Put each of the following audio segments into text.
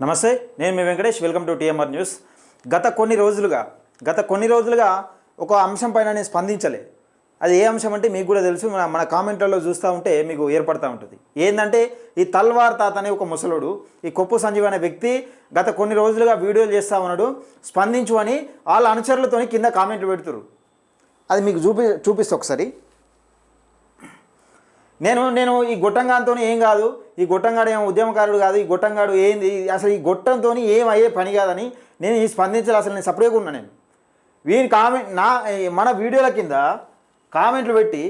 నమస్తే నేను మీ Venkatesh welcome to TMR news. గత కొన్ని రోజులుగా గత కొన్ని రోజులుగా ఒక అంశం పైన నేను స్పందించలే. అది ఏ అంశం అంటే మీకు కూడా తెలుసు మన మన కామెంట్లలో చూస్తూ ఉంటే మీకు ఏర్పడుతూ ఉంటుంది. ఏంటంటే ఈ తల్వార్ తాత అనే ఒక ముసలుడు ఈ కొప్పు సంజీవ్ అనే వ్యక్తి గత కొన్ని రోజులుగా వీడియోలు చేస్తూ ఉన్నాడు స్పందించు అని వాళ్ళ అనుచరులతోని కింద కామెంట్లు పెడుతురు అది మీకు చూపి చూపిస్తా ఒకసారి. నేను నేను ఈ గొట్టంగాంతో ఏం కాదు ఈ గొట్టంగాడు ఏం ఉద్యమకారుడు కాదు ఈ గొట్టంగాడు ఏంది అసలు ఈ గొట్టంతో ఏం అయ్యే పని కాదని నేను ఈ స్పందించాలి అసలు నేను సపరేట్గా ఉన్నా నేను. వీని కామెంట్ నా మన వీడియోల కింద కామెంట్లు పెట్టి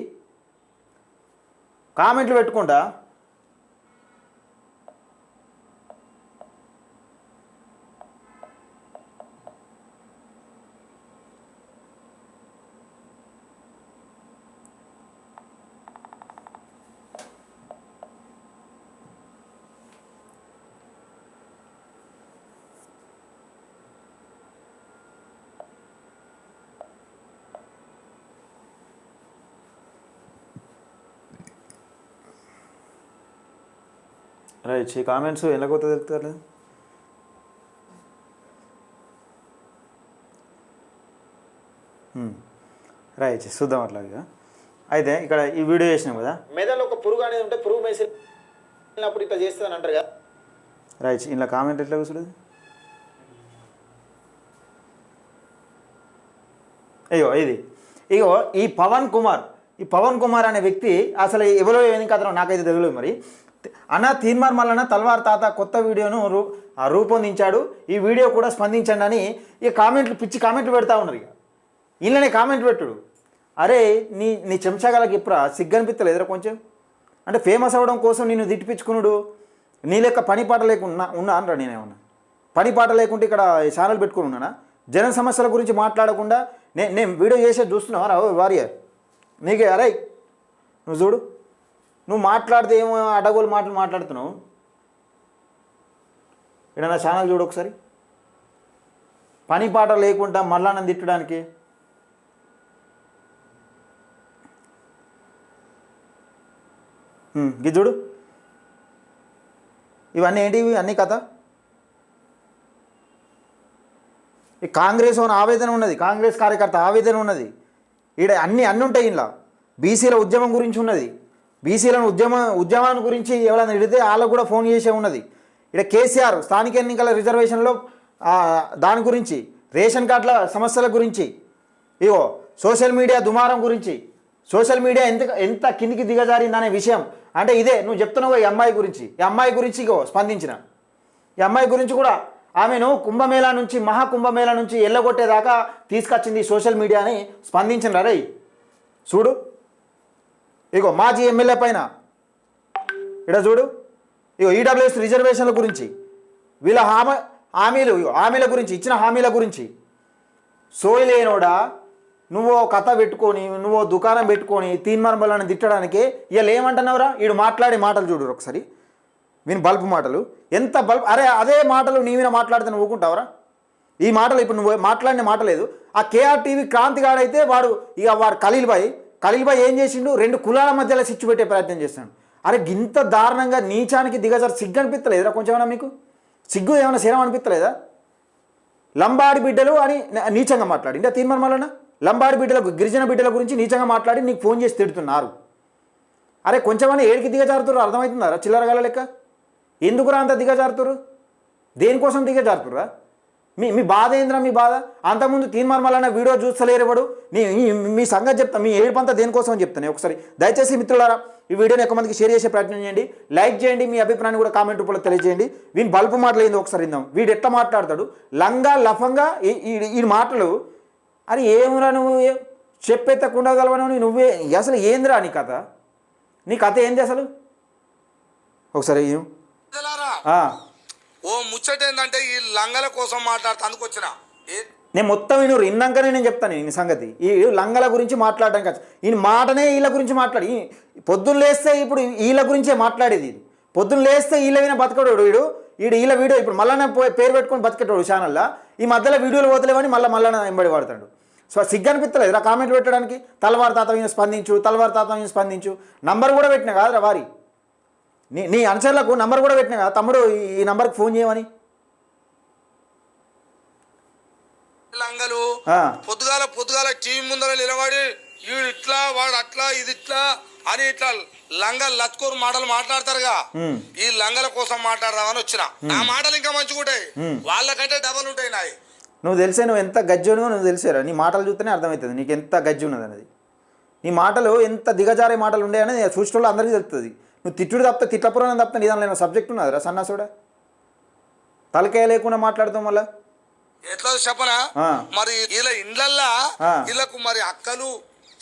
కామెంట్లు పెట్టుకుంటా రైట్ ఈ కామెంట్స్ ఎలా కొత్త తెలుపుతారు రైట్ చూద్దాం అట్లాగా. అయితే ఇక్కడ ఈ వీడియో చేసినాం కదా? మెదడు ఒక పురుగు అనేది ఉంటే పురుగు మేసినప్పుడు ఇట్లా చేస్తుందని అంటారు కదా? రైట్ ఇలా కామెంట్ ఎట్లా కూర్చుంది? అయ్యో ఇది. ఇగో ఈ పవన్ కుమార్ ఈ పవన్ కుమార్ అనే వ్యక్తి అసలు ఎవరో ఏం కథనో నాకైతే తెలియదు మరి. అన్న తీన్మార్ మల్లన్న తల్వార్ తాత కొత్త వీడియోను రూ రూపొందించాడు. ఈ వీడియో కూడా స్పందించండి అని ఇక కామెంట్లు పిచ్చి కామెంట్లు పెడతా ఉన్నారు ఇక. ఇళ్ళనే కామెంట్ పెట్టుడు. అరే నీ నీ చెంచగలకి ఇప్పుడు సిగ్గనిపిస్తలేదురా కొంచెం. అంటే ఫేమస్ అవ్వడం కోసం నేను తిట్టిపించుకున్నాడు నీ లెక్క పని పాట లేకుండా ఉన్నా అనరా నేనేమన్నా? పని పాట లేకుంటే ఇక్కడ ఛానల్ పెట్టుకుని ఉన్నానా? జన సమస్యల గురించి మాట్లాడకుండా నేను నేను వీడియో చేసేది చూస్తున్నావా? వారియర్ నీకే అరే నువ్వు చూడు. నువ్వు మాట్లాడితే ఏమో అడగోలు మాటలు మాట్లాడుతున్నావు? ఇక్కడ నా ఛానల్ చూడు ఒకసారి. పని పాట లేకుండా మళ్ళా నన్ను తిట్టడానికి గిజుడు చూడు. ఇవన్నీ ఏంటి ఇవి? అన్నీ కథ? ఈ కాంగ్రెస్ అని ఆవేదన ఉన్నది. కాంగ్రెస్ కార్యకర్త ఆవేదన ఉన్నది. ఈడ అన్నీ అన్నీ ఉంటాయి ఇంట్లో బీసీల ఉద్యమం గురించి ఉన్నది. బీసీలను ఉద్యమ ఉద్యమాన్ని గురించి ఎవరైనా అడిగితే వాళ్ళకు కూడా ఫోన్ చేసే ఉన్నది. ఇక్కడ కేసీఆర్ స్థానిక ఎన్నికల రిజర్వేషన్లో దాని గురించి రేషన్ కార్డుల సమస్యల గురించి ఇగో సోషల్ మీడియా దుమారం గురించి సోషల్ మీడియా ఎంత ఎంత కిందికి దిగజారిందనే విషయం. అంటే ఇదే నువ్వు చెప్తున్నావు ఈ అమ్మాయి గురించి. ఈ అమ్మాయి గురించి ఇగో స్పందించిన. ఈ అమ్మాయి గురించి కూడా ఆమెను కుంభమేళా నుంచి మహా కుంభమేళా నుంచి ఎల్లగొట్టేదాకా తీసుకొచ్చింది సోషల్ మీడియాని స్పందించిన రై చూడు. ఇగో మాజీ ఎమ్మెల్యే పైన. ఇక్కడ చూడు. ఇగో ఈడబ్ల్యూఎస్ రిజర్వేషన్ల గురించి. వీళ్ళ హామీ హామీలు హామీల గురించి ఇచ్చిన హామీల గురించి. సోయలేనోడా నువ్వు కథ పెట్టుకొని నువ్వు దుకాణం పెట్టుకొని తీన్మర్మలను తిట్టడానికి వీళ్ళు ఏమంటున్నావురా? వీడు మాట్లాడే మాటలు చూడు ఒకసారి. వీని బల్బు మాటలు. ఎంత బల్బ్ అరే అదే మాటలు నీ మీద మాట్లాడితే నువ్వు ఊరుకుంటావురా ఈ మాటలు ఇప్పుడు నువ్వు మాట్లాడిన మాట లేదు ఆ కేఆర్ టీవీ క్రాంతిగాడైతే వాడు ఇక వాడు ఖలీల్ భాయ్ ఖలీల్బాయ్ ఏం చేసిండు? రెండు కులాల మధ్యలో సిచ్చు పెట్టే ప్రయత్నం చేస్తున్నాడు. అరే గింత దారుణంగా నీచానికి దిగజారు సిగ్గు అనిపిస్తలేదురా కొంచెం మీకు? సిగ్గు ఏమైనా శరం అనిపించలేదా లంబాడి బిడ్డలు అని నీచంగా మాట్లాడి. ఇంకా తీర్మానం లంబాడి బిడ్డలకు గిరిజన బిడ్డల గురించి నీచంగా మాట్లాడి నీకు ఫోన్ చేసి తిడుతున్నారు. అరే కొంచెమన్నా ఏడికి దిగజారుతురు అర్థమవుతున్నారా చిల్లరగాల లెక్క. ఎందుకురా అంత దిగజారుతురు దేనికోసం దిగజారుతురా మీ మీ బాధ ఏంద్రా మీ బాధ? అంతకుముందు తీర్మానం వీడియో చూస్తలేరు ఎవడు? నీ మీ- సంగతి చెప్తా మీ ఏడుపంతా దేనికోసం అని చెప్తాను. ఒకసారి దయచేసి మిత్రులారా ఈ వీడియోని ఎక్కువ మందికి షేర్ చేసే ప్రయత్నం చేయండి. లైక్ చేయండి మీ అభిప్రాయాన్ని కూడా కామెంట్ రూపంలో తెలియజేయండి. వీని బల్పు మాటలు ఒకసారి విందాం. వీడు ఎట్లా మాట్లాడతాడు? లంగా లఫంగా ఈ- మాటలు అరే ఏమురా నువ్వు? చెప్పెత్తకుండా గలవను నువ్వే అసలు ఏందిరా నీ కథ? నీ కథ ఏంది అసలు? ఒకసారి ఓ ముచ్చట ఏంటంటే ఈ లంగల కోసం మాట్లాడుతానికి వచ్చిన. నేను మొత్తం ఈయన ఇన్నాకనే నేను చెప్తాను ఈ సంగతి. ఈ లంగల గురించి మాట్లాడడానికి వచ్చి ఈయన మాటనే వీళ్ళ గురించి మాట్లాడి. పొద్దున్న లేస్తే ఇప్పుడు వీళ్ళ గురించే మాట్లాడేది ఇది. పొద్దున్న లేస్తే వీళ్ళ విన బతకడోడు వీడు. వీడు వీళ్ళ వీడియో ఇప్పుడు మళ్ళా పేరు పెట్టుకొని బతికేటోడు ఛానల్లో. ఈ మధ్యలో వీడియోలు పోతలేవని మళ్ళీ మళ్ళా వెంబడి వాడతాడు. సో సిగ్గు అనిపిస్తలేదు. రా కామెంట్ పెట్టడానికి తలవారు తాత స్పందించు తలవారు తాత మీద స్పందించు. నంబర్ కూడా పెట్టినా కాదురా వారి. నీ నీ అనుచరులకు నంబర్ కూడా పెట్టినా తమ్ముడు ఈ నంబర్కి ఫోన్ చేయమని. లంగలు పొద్దుగాల పొద్దుగాల టీవీ ముందర నిలబడి వీడు ఇట్లా వాడు అట్లా ఇది ఇట్లా అని ఇట్లా లంగ లత్కూరు మాటలు మాట్లాడతారుగా. ఈ లంగల కోసం మాట్లాడదామని వచ్చిన. నా మాటలు ఇంకా మంచిగా ఉంటాయి. వాళ్ళకంటే డబల్ ఉంటాయి నాయి. నువ్వు తెలిసే నువ్వు ఎంత గజ్జునువో నువ్వు తెలిసేరా? నీ మాటలు చూస్తేనే అర్థమవుతుంది. నీకు ఎంత గజ్జు ఉన్నది అనేది నీ మాటలు ఎంత దిగజారే మాటలు ఉండే అని అనేది సృష్టిలో అందరికీ తెలుస్తుంది నువ్వు తిట్టుడు తప్పితే తిట్లపురాణం తప్పితే నీ దానిలో సబ్జెక్ట్ ఉన్నదిరా సన్నాసుడా? తలకాయ లేకుండా మాట్లాడతాం మళ్ళా? ఎట్లా చెప్పనా. మరి వీళ్ళ ఇండ్లల్లా. వీళ్ళకు మరి అక్కలు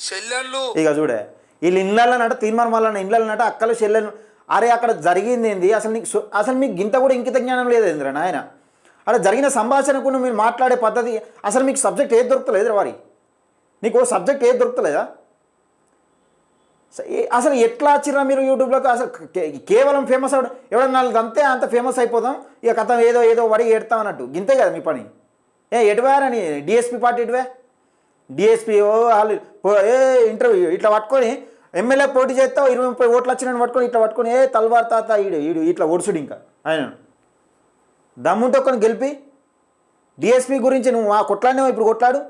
చెల్లెళ్ళు? ఇక చూడే వీళ్ళు ఇళ్ళన్నట తీర్మానం వల్ల ఇళ్ళన్నట అక్కలు చెల్లెలు అరే అక్కడ జరిగింది ఏంది? అసలు నీకు అసలు మీకు గింత కూడా ఇంకిత జ్ఞానం లేదు ఏంద్రా నాయన? అక్కడ జరిగిన సంభాషణకు నువ్వు మీరు మాట్లాడే పద్ధతి అసలు మీకు సబ్జెక్ట్ ఏది దొరుకుతలేదురా వారి? నీకు సబ్జెక్ట్ ఏది దొరుకుతలేదా? అసలు ఎట్లా వచ్చిర్రా మీరు యూట్యూబ్లోకి? అసలు కేవలం ఫేమస్ అవడం ఎవడన్నా నాలుగు అంతే అంత ఫేమస్ అయిపోదాం ఇక కథ ఏదో ఏదో వడి ఎడతాం అన్నట్టు. గింతే కదా మీ పని. ఏ ఎటువారని డిఎస్పీ పార్టీ ఎటువే డిఎస్పీ ఓ వాళ్ళు ఏ ఇంటర్వ్యూ ఇట్లా పట్టుకొని ఎమ్మెల్యే పోటీ చేస్తావు ఇరవై ముప్పై ఓట్లు వచ్చిన పట్టుకొని ఇట్లా పట్టుకొని ఏ తల్వార్ తాత ఈడు ఈడు ఇట్లా ఒడుసుడు ఇంకా. ఆయన. దమ్ముంటే ఒక్కని గెలిపి డిఎస్పీ గురించి నువ్వు ఆ కొట్లాడినావు? ఇప్పుడు కొట్లాడు.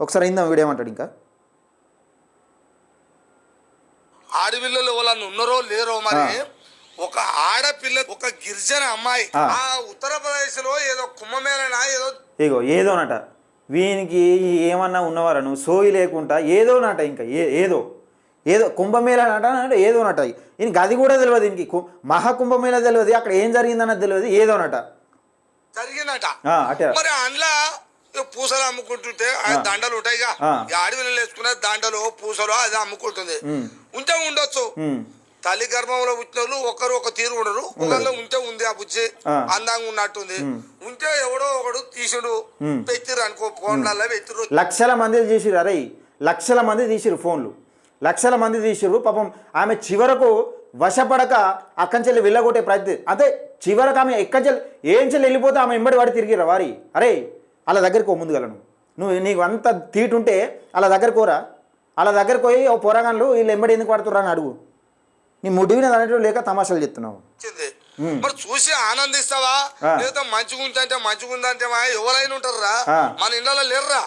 ఒకసారి అయిందాం వీడేమంటాడు ఇంకా. ఆడపిల్లలు వాళ్ళని ఉన్నారో లేరో మరి ఒక ఆడపిల్ల ఒక గిరిజన అమ్మాయి ఆ. ఉత్తరప్రదేశ్లో ఏదో కుంభమేళనా ఏదో ఇగో ఏదోనట. వీనికి ఏమన్నా ఉన్నవారా? నువ్వు సోయి లేకుండా ఏదోనట ఇంకా ఏ ఏదో. ఏదో కుంభమేళ నట అంటే ఏదోనట. ఈయనకి అది కూడా తెలియదు ఈయనకి. మహాకుంభమేళ తెలియదు అక్కడ ఏం జరిగిందన్నది తెలియదు ఏదోనట. జరిగిందట. మరి అందులో పూసలు అమ్ముకుంటుంటే ఆ దండలు ఉంటాయిగా ఆ. ఈ ఆడపిల్లలు వేసుకునే దండలు పూసలు అది అమ్ముకుంటుంది. ఉంటే ఉండొచ్చు. తల్లి గర్భంలో పుట్టిన వాళ్ళు ఒకరు ఒక తీరు ఉండరు. ఒకళ్ళు ఉంటే ఉంది ఆ బుజ్జి. అందంగా ఉన్నట్టుంది. ఉంటే ఎవడో ఒకడు తీసుడు. పెట్టిరు అనుకో ఫోన్లలో పెట్టిరు లక్షల మంది తీసిరు అరే లక్షల మంది తీసిరు ఫోన్లు. లక్షల మంది తీసిరు పాపం ఆమె చివరకు వశపడక అక్కంచెల్లి వెళ్ళగొట్టే ప్రయత్నం. అదే చివరకు ఆమె ఎక్కంచెల్లి ఏం చెల్లి వెళ్ళిపోతే ఆమె ఎంబడి వాడి తిరిగిరా వారి. అరే అలా దగ్గరికి ఓ ముందుగలను నువ్వు. నీకు అంత తీటుంటే అలా దగ్గరకు పోరా. అలా దగ్గరకు పోయి ఓ పోరగాన్లు వీళ్ళు ఎంబడి ఎందుకు పడుతురా అని అడుగు. నీ ముడివిన అనేటో లేక తమాషాలు చెప్తున్నావు మరి చూసి ఆనందిస్తావా. లేదా మంచిగా ఉంటే మంచిగా ఉందంటే ఎవరైనా ఉంటారా. మన ఇళ్ళలో లేరురా.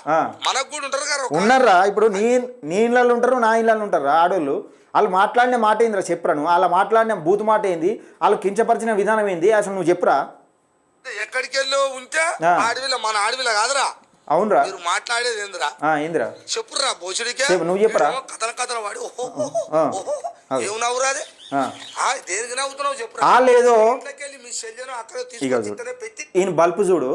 మనకు కూడా ఉంటారు కదా ఉన్నారా ఇప్పుడు నీ నీ ఇళ్ళల్లో ఉంటారు నా ఇళ్ళల్లో ఉంటారు ఆడోళ్ళు. వాళ్ళు మాట్లాడిన మాట ఏందిరా చెప్పురా నువ్వు? వాళ్ళ మాట్లాడిన బూత్ మాట ఏంది? వాళ్ళు కించపరిచిన విధానం ఏంది? అసలు నువ్వు చెప్పురా? ఎక్కడికి వెళ్ళి ఉంటే ఆ. ఆడవిల మన ఆడవిల కాదురా. అవునరా. మీరు మాట్లాడేది ఏందిరా? ఏందిరా? చెప్పురా చెప్పు, నువ్వు చెప్పురా. కథల కథలు వాడి. ఏం నవ్వురా అది? దేనికి నవ్వుతున్నావు చెప్పురా? వెళ్ళి మీ శల్యను అక్కడ తీసుకొని పెట్టి. ఈయన బల్బు చూడు.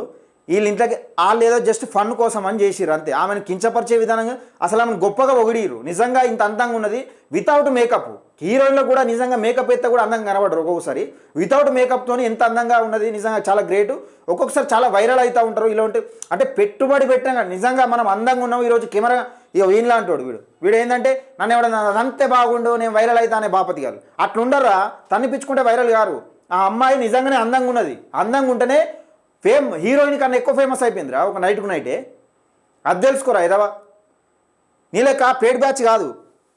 వీళ్ళ ఇంతకి వాళ్ళు ఏదో జస్ట్ ఫన్ కోసం అని చేసిరు అంతే. ఆమెను కించపరిచే విధానంగా అసలు ఆమెను గొప్పగా పొగిడిరు నిజంగా ఇంత అందంగా ఉన్నది వితౌట్ మేకప్ హీరోయిన్లో కూడా నిజంగా మేకప్ అయితే కూడా అందంగా కనబడరు ఒక్కొక్కసారి. వితౌట్ మేకప్తోని ఎంత అందంగా ఉన్నది నిజంగా చాలా గ్రేట్ ఒక్కొక్కసారి చాలా వైరల్ అవుతూ ఉంటారు. ఇలా ఉంటే అంటే పెట్టుబడి పెట్టాక నిజంగా మనం అందంగా ఉన్నాం ఈరోజు కెమెరా ఇక వీళ్ళ అంటాడు వీడు వీడు. ఏంటంటే నన్ను ఎవడన్నా అంతే బాగుండు నేను వైరల్ అవుతా అనే బాపతి గారు అట్లుండరా? తన్నిపించుకుంటే వైరల్ గారు ఆ అమ్మాయి నిజంగానే అందంగా ఉన్నది. అందంగా ఉంటేనే ఫేమ్ హీరోయిన్ కన్నా ఎక్కువ ఫేమస్ అయిపోయిందిరా ఒక నైట్కు నైటే అది తెలుసుకోరా ఇదవా నీ లెక్క పేడ్ బ్యాచ్ కాదు.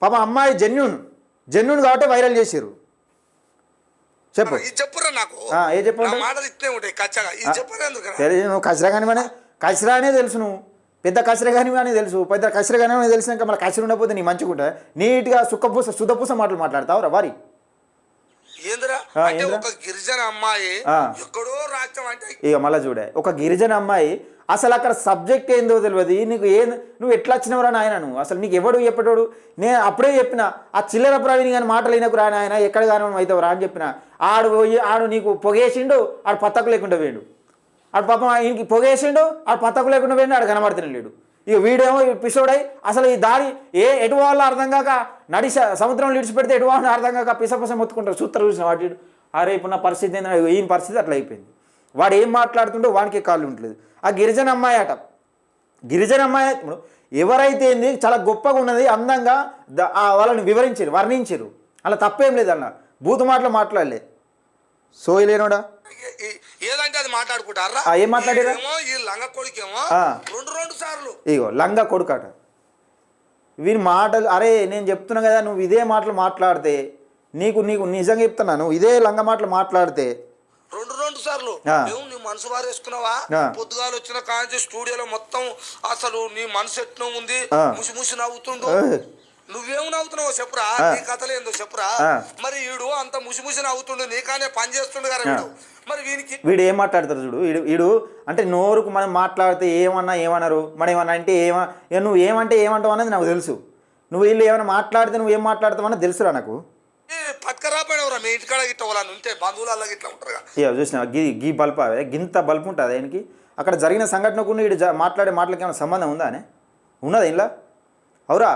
పాప అమ్మాయి జెన్యున్. జెన్యున్ కాబట్టి వైరల్ చేసారు చెప్పు. చెప్పురా నాకు? ఏ చెప్పు నా అంటే? మాటలు ఇట్నే ఉంటాయి కచ్చగా. ఇది చెప్పరా ఎందుకు తెలియదు నువ్వు కసిరా కసిరా అనే తెలుసు నువ్వు. పెద్ద కసిర కానివి అని తెలుసు. పెద్ద కసిర కానివని తెలిసినాక మళ్ళీ కసిర ఉండకపోతే నీ మంచిగా నీట్గా సుక్కపూస సుధపూస మాటలు మాట్లాడతావు రా వారి ఏందిరా ఆ, అంటే ఏందిరా? ఒక గిరిజన అమ్మాయి. ఎక్కడో రాజ్యం అంటే ఇక మళ్ళీ చూడే. ఒక గిరిజన అమ్మాయి అసలు అక్కడ సబ్జెక్ట్ ఏందో తెలియదు నీకు ఏ నువ్వు ఎట్లా వచ్చినవరా నాయన నువ్వు? అసలు నీకు ఎవడు చెప్పేటోడు? నేను అప్పుడే చెప్పిన ఆ చిల్లర ప్రవీణ్ కానీ మాటలు వినకు రా నాయన ఎక్కడ కానీ అవుతావురా అని చెప్పిన. ఆడు పోయి ఆడు నీకు పొగేసిండు ఆడు పత్తకు లేకుండా వేయండు ఆడు పాపం ఈయనకి పొగేసిండు ఆడు పత్తకు లేకుండా వేయండు ఆడు కనబడుతున్న లేడు. ఇక వీడేమో పిసోడై అసలు ఈ దారి ఏ ఎటు వాళ్ళు అర్థం కాక నడి సముద్రం సముద్రంలో ఇడిచిపెడితే ఎటు వాళ్ళు అర్థం కాక పిసపస మొత్తుకుంటారు. సూత్ర చూసిన వాటి అరే ఇప్పుడు ఉన్న పరిస్థితి ఏంటంటే ఈయన పరిస్థితి అట్లా అయిపోయింది. వాడు ఏం మాట్లాడుతుంటే వానికి కాళ్ళు ఉండలేదు. ఆ గిరిజన అమ్మాయి అట గిరిజన అమ్మాయి ఇప్పుడు ఎవరైతే ఏంది చాలా గొప్పగా ఉన్నది అందంగా ఆ వాళ్ళని వివరించారు వర్ణించారు. అలా తప్పేం లేదు అన్న బూతు మాటలు మాట్లాడలేదు సోయి లేనోడా ఏ- ఏ- ఏదంటే అది మాట్లాడుకుంటారా ఏం మాట్లాడిర్రా? ఏమో ఈ లంగ కొడుకేమో. రెండు రెండు సార్లు ఇగో లంగా కొడుకట వీని మాటలు అరే నేను చెప్తున్నా కదా నువ్వు ఇదే మాటలు మాట్లాడితే నీకు నీకు నిజంగా చెప్తున్నా నువ్వు ఇదే లంగ మాటలు మాట్లాడితే రెండు రెండు సార్లు. ఏమో నీ మనసు వారేసుకున్నావా. పొద్దుగాలు వచ్చిన కాంచి స్టూడియోలో మొత్తం అసలు నీ మనసు ఎట్లా ఉంది. ముసి ముసి నవ్వుతుండు. నువ్వేం నవ్వుతున్నావు చెప్పురా. నీ కథలేందో చెప్పురా. మరి ఈడు అంత ముసి ముసి నవ్వుతుండు నీకానే పని చేస్తుండు కదా వీడు. మరి వీనికి వీడు ఏం మాట్లాడతారు చూడు? వీడు వీడు అంటే నోరుకు మనం మాట్లాడితే ఏమన్నా ఏమన్నారు మనం ఏమన్నా అంటే ఏమ నువ్వు ఏమంటే ఏమంటావు అనేది నాకు తెలుసు. నువ్వు వీళ్ళు ఏమైనా మాట్లాడితే నువ్వు ఏం మాట్లాడతావు అన్నది తెలుసురా నాకు. పట్టుకరాపోయినవరా మీ ఇంటికాడ గిట్ట వాళ్ళని ఉంటే బంధువులలో గిట్లా ఉంటారుగా. ఇక చూసిన గీ గీ బల్బ్ అవే గింత బల్బ్ ఉంటుంది ఆయనకి అక్కడ జరిగిన సంఘటనకు వీడు మాట్లాడే మాటలకి ఏమైనా సంబంధం ఉందా అనే? ఉన్నదా ఇలా అవురా.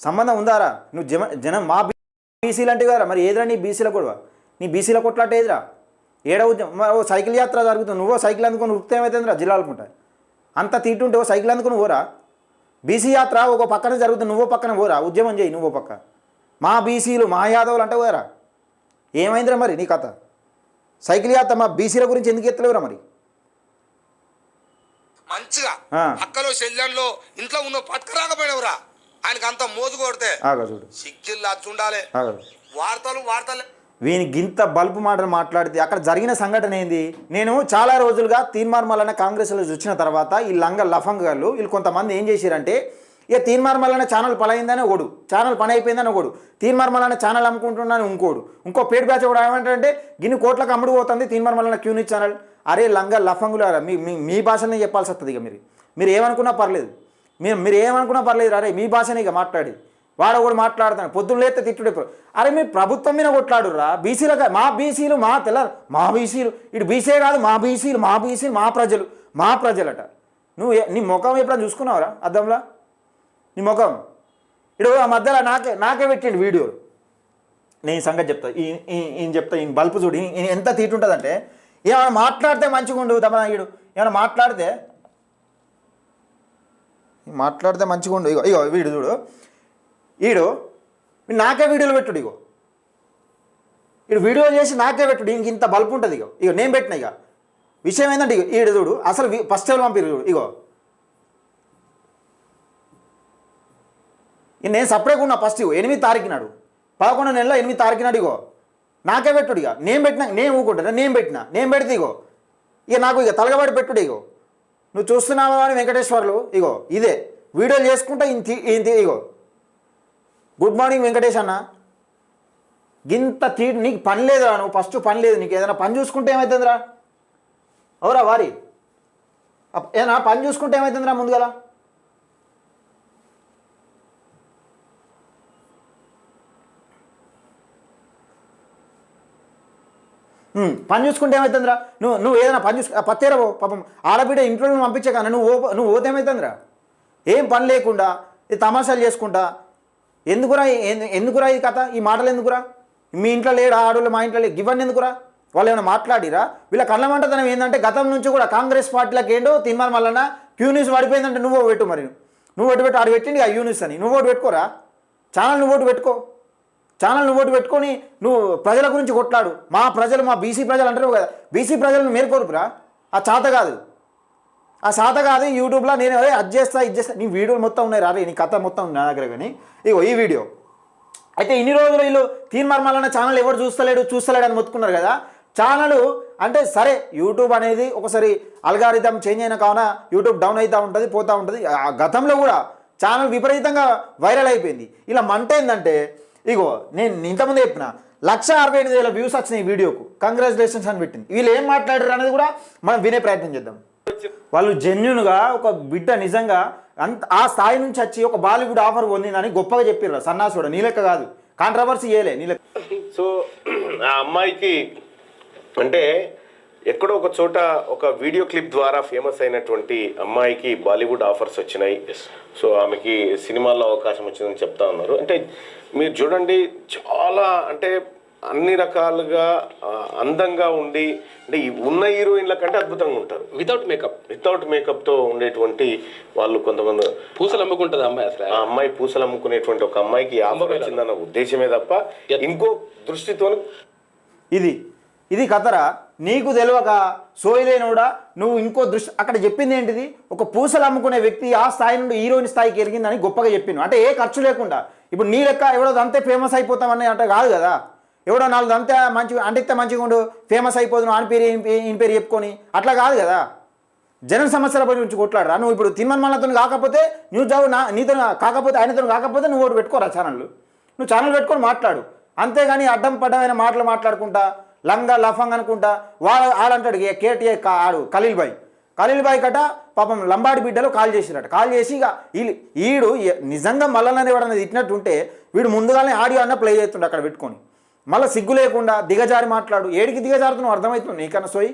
సంబంధం ఉందారా? నువ్వు జమ జనం మా బీసీలు అంటే కదా మరి ఏదిరా నీ బీసీల గొడవ? నీ బీసీల కొట్లాట ఏదిరా? ఏడ ఉద్యమం మరి ఓ సైకిల్ యాత్ర జరుగుతుంది నువ్వో సైకిల్ అందుకొని ఉరికితే ఏమవుతుందిరా జిల్లాలకుంటా? అంత తీటుంటే ఓ సైకిల్ అందుకొని పోరా? బీసీ యాత్ర ఒక పక్కన జరుగుతుంది నువ్వో పక్కన పోరా? ఉద్యమం చేయి నువ్వో పక్క. మా బీసీలు మా యాదవులు అంటే పోరా ఏమైందిరా మరి నీ కథ? సైకిల్ యాత్ర మా బీసీల గురించి ఎందుకు ఎత్తలేవురా మరి? మంచిగా. అక్కలో శల్యంలో ఇంట్లో ఉన్న పట్టుకరాకపోయినవరా ఆయనకి అంత మోజు కొడితే ఆగా చూడు సిగ్గిల్లు అచ్చుండాలి ఆగా వార్తలు వార్తలు. వీని గింత బల్బు మాటలు మాట్లాడితే అక్కడ జరిగిన సంఘటన ఏంది? నేను చాలా రోజులుగా తీన్మార్ మల్లన్న కాంగ్రెస్లో వచ్చిన తర్వాత ఈ లంగ లఫంగాళ్ళు వీళ్ళు కొంతమంది ఏం చేశారంటే ఇక తీన్మార్ మల్లన్న ఛానల్ పలైందని ఒకడు ఛానల్ పని అయిపోయిందని ఒకడు తీన్మార్ మల్లన్న ఛానల్ అమ్ముకుంటున్నాను ఇంకోడు. ఇంకో పేరు బ్యాచ్ కూడా ఏమంటారంటే గిన్ని కోట్లకు అమ్ముడు పోతుంది తీన్మార్ మల్లన్న క్యూని ఛానల్. అరే లంగ లఫంగులారా మీ మీ మీ భాషనే చెప్పాల్సి వస్తుంది ఇక మీరు. మీరు ఏమనుకున్నా పర్లేదు. మీరు మీరు ఏమనుకున్నా పర్లేదు అరే మీ భాషనే ఇక మాట్లాడి. వాడు కూడా మాట్లాడుతాను పొద్దున్న లేస్తే తిట్టుడే అరే మీరు ప్రభుత్వం మీద కొట్లాడురా బీసీలకు మా బీసీలు మా తెల్ల మా బీసీలు ఇటు బీసీ కాదు మా బీసీలు మా బీసీలు మా ప్రజలు మా ప్రజలట. నువ్వు నీ ముఖం ఎప్పుడైనా చూసుకున్నావురా అద్దంలా? నీ ముఖం? ఇడు ఆ మధ్యలో నాకే నాకే పెట్టిండు వీడియో. నేను సంగతి చెప్తా. ఈ- ఈయన చెప్తా ఈయన బల్పు చూడు. ఈయన- ఎంత తీటుంటుందంటే ఏమైనా మాట్లాడితే మంచిగా ఉండు తమ ఈడు ఏమైనా మాట్లాడితే మాట్లాడితే మంచిగా ఉండు. ఇగో ఇగో వీడు చూడు. ఈడు వీడు నాకే వీడియోలు పెట్టుడు ఇగో. ఈడు వీడియో చేసి నాకే పెట్టుడు ఇంక ఇంత బల్బు ఉంటుంది ఇగో. ఇగో నేను పెట్టిన ఇక విషయం ఏంటంటే ఇగో ఈడు చూడు. అసలు ఫస్ట్ ఎవరు పంపిరు చూడు ఇగో. ఇక నేను సపరేట్గా ఉన్నా ఫస్ట్ ఇగో. ఎనిమిది తారీఖు నాడు. పదకొండు నెలలో ఎనిమిది తారీఖు నాడు ఇగో. నాకే పెట్టుడు ఇక నేను పెట్టిన నేను ఊకుంటా నేను పెట్టిన? నేను పెడితే ఇగో. ఇక నాకు ఇక తలగబడి పెట్టుడు ఇగో. నువ్వు చూస్తున్నావా అని వెంకటేశ్వర్లు ఇగో ఇదే వీడియోలు చేసుకుంటా ఇంత ఇంత ఇగో. గుడ్ మార్నింగ్ వెంకటేష్ అన్న. గింత తీ నీకు పని లేదురా నువ్వు ఫస్ట్ పని లేదు నీకు ఏదైనా పని చూసుకుంటే ఏమవుతుందిరా అవురా వారి. ఏదైనా పని చూసుకుంటే ఏమవుతుందిరా ముందుగల? పని చూసుకుంటే ఏమవుతుందిరా నువ్వు నువ్వు ఏదైనా పని చూసుకు పత్తేరా పాపం. ఆడబిడ్డ ఇంట్లో నువ్వు పంపించే కానీ నువ్వు ఓ- నువ్వు పోతే ఏమవుతుందిరా ఏం పని లేకుండా తమాషాలు చేసుకుంటా. ఎందుకురా ఎందుకురా ఈ కథ? ఈ మాటలు ఎందుకురా? మీ ఇంట్లో లేడు? ఆడవాళ్ళు మా ఇంట్లో లేడు ఇవన్నీ ఎందుకురా? వాళ్ళు ఏమైనా మాట్లాడిరా? వీళ్ళ కళ్ళ మంటతనం ఏంటంటే గతం నుంచి కూడా కాంగ్రెస్ పార్టీలకు ఏంటో తిన్మాల మల్లన్న క్యూ పడిపోయిందంటే నువ్వు పెట్టు మరి. నువ్వు ఒకటి పెట్టు ఆడు పెట్టింది ఆ యూనిస్ అని. నువ్వు ఒకటి పెట్టుకోరా? ఛానల్ నువ్వు ఒకటి పెట్టుకో. ఛానల్ నువ్వు పెట్టుకొని నువ్వు ప్రజల గురించి కొట్లాడు. మా ప్రజలు మా బీసీ ప్రజలు అంటారు కదా బీసీ ప్రజలను మేల్కొరుపురా ఆ చాత కాదు. ఆ సాత కాదు యూట్యూబ్లో నేను అదే అది చేస్తా ఇది చేస్తా. నీ వీడియోలు మొత్తం ఉన్నాయి రా నీ కథ మొత్తం ఉంది నా దగ్గర కానీ. ఇగో ఈ వీడియో. అయితే ఇన్ని రోజులు వీళ్ళు తీన్మర్మాలన్న ఛానల్ ఎవరు చూస్తలేడు చూస్తలేడు అని మొత్తుకున్నారు కదా. ఛానల్ అంటే సరే యూట్యూబ్ అనేది ఒకసారి అల్గారిథం చేంజ్ అయిన కావున యూట్యూబ్ డౌన్ అవుతూ ఉంటుంది పోతూ ఉంటుంది. ఆ గతంలో కూడా ఛానల్ విపరీతంగా వైరల్ అయిపోయింది. ఇలా మంట ఏంటంటే ఇగో నేను ఇంతకుముందు చెప్పిన లక్ష అరవై ఎనిమిది వేల వ్యూస్ వచ్చినాయి ఈ వీడియోకు. కంగ్రాచులేషన్స్ అని పెట్టింది. వీళ్ళు ఏం మాట్లాడారు అనేది కూడా మనం వినే ప్రయత్నం చేద్దాం. వాళ్ళు జెన్యున్గా ఒక బిడ్డ నిజంగా అంత ఆ స్థాయి నుంచి వచ్చి ఒక బాలీవుడ్ ఆఫర్ పొందిందని గొప్పగా చెప్పారు సన్నాసుడు. నీ లెక్క కాదు. కాంట్రవర్సీ ఏలే నీ లెక్క. సో ఆ అమ్మాయికి అంటే ఎక్కడో ఒక చోట ఒక వీడియో క్లిప్ ద్వారా ఫేమస్ అయినటువంటి అమ్మాయికి బాలీవుడ్ ఆఫర్స్ వచ్చినాయి. సో ఆమెకి సినిమాల్లో అవకాశం వచ్చిందని చెప్తా ఉన్నారు. అంటే మీరు చూడండి చాలా అంటే అన్ని రకాలుగా అందంగా ఉండి అంటే ఉన్న హీరోయిన్ల కంటే అద్భుతంగా ఉంటారు. వితౌట్ మేకప్ వితౌట్ మేకప్తో ఉండేటువంటి వాళ్ళు కొంతమంది పూసలు అమ్ముకుంటుంది అమ్మాయి అసలు? ఆ అమ్మాయి పూసలు అమ్ముకునేటువంటి ఒక అమ్మాయికి ఆఫర్ వచ్చిందన్న ఉద్దేశమే తప్ప ఇంకో దృష్టితో ఇది ఇది కథరా? నీకు తెలియక సోయలేనుడా? నువ్వు ఇంకో దృష్టి అక్కడ చెప్పింది ఏంటిది? ఒక పూసలు అమ్ముకునే వ్యక్తి ఆ స్థాయి నుండి హీరోయిన్ స్థాయికి ఎరిగిందని గొప్పగా చెప్పిండు. అంటే ఏ ఖర్చు లేకుండా. ఇప్పుడు నీ లెక్క ఎవడో అంతే ఫేమస్ అయిపోతామని అంటే కాదు కదా. ఎవడో నాలుగు అంతే మంచిగా అంటిస్తే మంచిగా ఉండు ఫేమస్ అయిపోతున్నావు అని పేరు ఈయన పేరు- చెప్పుకొని అట్లా కాదు కదా. జనం సమస్యల గురించి కొట్లాడరా? నువ్వు ఇప్పుడు తిన్మన్ కాకపోతే న్యూస్ జాబ్ నా నీతో కాకపోతే ఆయనతో కాకపోతే నువ్వు ఒకటి పెట్టుకోరా ఛానల్ నువ్వు ఛానల్ పెట్టుకొని మాట్లాడు. అంతేగాని అడ్డం పడ్డమైన మాటలు మాట్లాడుకుంటా లంగా లఫంగ్ అనుకుంటా వాడు ఆడంటాడు ఏ కేటీఏ ఆడు ఖలీల్ బాయ్. ఖలీల్ బాయ్ కట పాపం లంబాడి బిడ్డలు కాల్ చేసిరట. కాల్ చేసి ఇక వీళ్ళు ఈడు నిజంగా మల్లన్నది ఎవడన్నా తిట్టినట్టు ఉంటే వీడు ముందుగానే ఆడియో అన్న ప్లే చేస్తుండే అక్కడ పెట్టుకొని. మళ్ళీ సిగ్గు లేకుండా దిగజారి మాట్లాడు. ఏడికి దిగజారుతున్నావు? అర్థమవుతుంది నీకన్నా సోయి?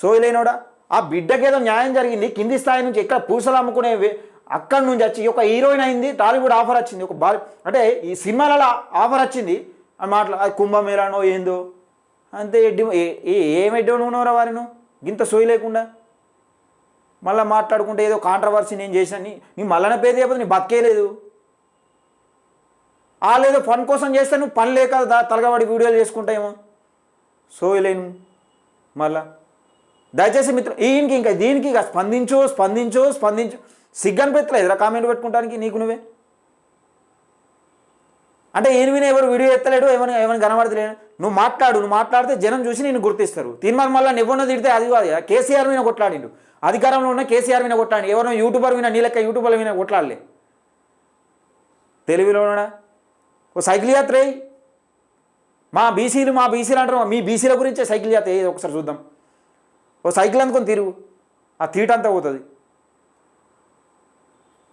సోయలేనోడా ఆ బిడ్డకేదో న్యాయం జరిగింది. కింది స్థాయి నుంచి ఎక్కడ పూసలు అమ్ముకునే అక్కడి నుంచి వచ్చి ఒక హీరోయిన్ అయింది టాలీవుడ్ ఆఫర్ వచ్చింది. ఒక బా అంటే ఈ సినిమాలలో ఆఫర్ వచ్చింది. అని మాట్లా అది కుంభమేళానో ఏందో? అంతే ఎడ్డి ఏ- ఏం ఎడ్డోను ఉన్నారా వారిను? నువ్వు గింత సోయి లేకుండా. మళ్ళీ మాట్లాడుకుంటే ఏదో కాంట్రవర్సీ నేను చేశాను నీ మళ్ళన పేరు చెప్పదు నీ బతికేలేదు వాళ్ళేదో ఫన్ కోసం చేస్తే నువ్వు పని లేక తలగబడి వీడియోలు చేసుకుంటాయేమో సోయలేను మళ్ళా దయచేసి మిత్రం ఈయనకి ఇంకా దీనికి ఇక స్పందించు స్పందించు స్పందించు. సిగ్గని పెట్టలేదురా కామెంట్ పెట్టుకుంటానికి నీకు నువ్వే. అంటే ఈయన ఎవరు వీడియో ఎత్తలేడు ఏమైనా ఏమైనా కనబడతలేడు నువ్వు మాట్లాడు నువ్వు మాట్లాడితే జనం చూసి నేను గుర్తిస్తారు. తీర్మానం మళ్ళీ నివ్వన్న తిడితే అది కాదు. కేసీఆర్ మీద కొట్లాడిండు. అధికారంలో ఉన్న కేసీఆర్ మీద కొట్లాడి. ఎవరినో యూట్యూబర్ మీద నీ లెక్క యూట్యూబర్ల మీద కొట్లాడలే. తెలివిలో ఓ సైకిల్ యాత్ర మా బీసీలు మా బీసీలు అంటారు. మీ బీసీల గురించే సైకిల్ యాత్ర వేయి ఒకసారి చూద్దాం. ఓ సైకిల్ అందుకొని తిరుగు. ఆ తీట అంతా పోతుంది.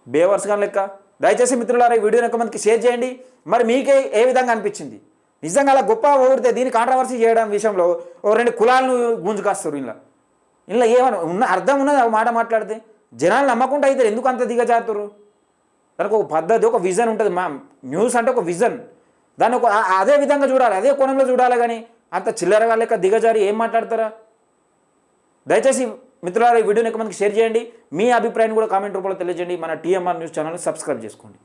బేవర్స్ కానీ లెక్క. దయచేసి మిత్రులారా ఈ వీడియోని ఎక్కువ మందికి షేర్ చేయండి. మరి మీకే ఏ విధంగా అనిపించింది? నిజంగా అలా గొప్ప ఊరితే దీన్ని కాంట్రవర్సీ చేయడం విషయంలో ఓ రెండు కులాలను గుంజుకాస్తారు ఇలా. ఇలా ఏమన్నా ఉన్న అర్థం ఉన్నది ఆ మాట మాట్లాడితే? జనాలు నమ్మకుండా అయితే ఎందుకు అంత దిగజారుతారు దానికి ఒక పద్ధతి ఒక విజన్ ఉంటుంది. మా న్యూస్ అంటే ఒక విజన్. దాన్ని ఒక అదే విధంగా చూడాలి అదే కోణంలో చూడాలి కానీ అంత చిల్లరగా లేక దిగజారి ఏం మాట్లాడతారా? దయచేసి మిత్రులారా ఈ వీడియోని ఎక్కువ మందికి షేర్ చేయండి. మీ అభిప్రాయాన్ని కూడా కామెంట్ రూపంలో తెలియజేయండి. మన టీఎంఆర్ న్యూస్ ఛానల్ సబ్స్క్రైబ్ చేసుకోండి.